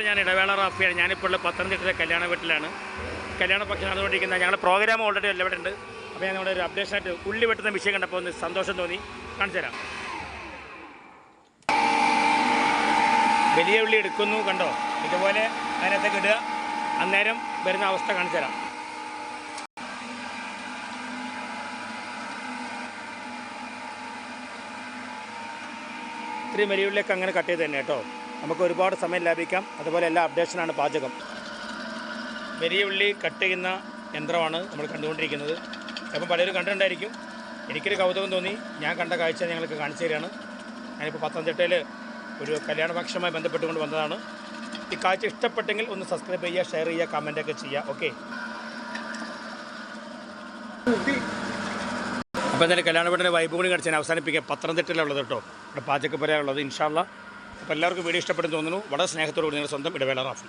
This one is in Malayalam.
ഞാൻ ഇടവേള റാഫിയാണ്. ഞാനിപ്പോൾ ഉള്ള പത്തനംതിട്ടയിലെ കല്യാണ വീട്ടിലാണ്. കല്യാണ പക്ഷം നടന്നുകൊണ്ടിരിക്കുന്ന ഞങ്ങളുടെ പ്രോഗ്രാം ഓൾറെഡി എല്ലാം അപ്പോൾ ഞാൻ നമ്മുടെ ഒരു അപ്ഡേഷൻ ആയിട്ട് ഉള്ളി വെട്ടുന്ന വിഷയം കണ്ടപ്പോൾ ഒന്ന് സന്തോഷം തോന്നി. കാണിച്ചു തരാം. വലിയ ഉള്ളി എടുക്കുന്നു കണ്ടോ? ഇതുപോലെ അതിനകത്തേക്ക് ഇടുക. അന്നേരം വരുന്ന അവസ്ഥ കാണിച്ചു തരാം. ഇത്രയും വലിയ ഉള്ളിയൊക്കെ അങ്ങനെ കട്ട് ചെയ്ത് തന്നെ കേട്ടോ. നമുക്ക് ഒരുപാട് സമയം ലാഭിക്കാം. അതുപോലെ എല്ലാ അപ്ഡേഷനാണ് പാചകം. വലിയ ഉള്ളി കട്ട് ചെയ്യുന്ന യന്ത്രമാണ് നമ്മൾ കണ്ടുകൊണ്ടിരിക്കുന്നത്. അപ്പം പലരും കണ്ടിട്ടുണ്ടായിരിക്കും. എനിക്കൊരു കൗതുകം തോന്നി. ഞാൻ കണ്ട കാഴ്ച ഞങ്ങൾക്ക് കാണിച്ചു തരികയാണ്. ഞാനിപ്പോൾ പത്തനംതിട്ടയിൽ ഒരു കല്യാണ പക്ഷമായി ബന്ധപ്പെട്ടുകൊണ്ട് വന്നതാണ്. ഈ കാഴ്ച ഇഷ്ടപ്പെട്ടെങ്കിൽ ഒന്ന് സബ്സ്ക്രൈബ് ചെയ്യുക ഷെയർ ചെയ്യുക കമന്റൊക്കെ ചെയ്യുക. ഓക്കെ. അപ്പോൾ എന്തായാലും കല്യാണ വീടിന്റെ വൈബ് കൂടി കടിച്ചാൽ ഞാൻ അവസാനിപ്പിക്കുക പത്തനംതിട്ടയിലുള്ളത് കേട്ടോ. ഇവിടെ പാചകപ്പുരയുള്ളത് ഇൻഷാല്ല അപ്പോൾ എല്ലാവർക്കും വീഡിയോ ഇഷ്ടപ്പെടുന്നു തോന്നുന്നു. വളരെ സ്നേഹത്തോടുകൂടി നിങ്ങളുടെ സ്വന്തം ഇടവേള റാഫി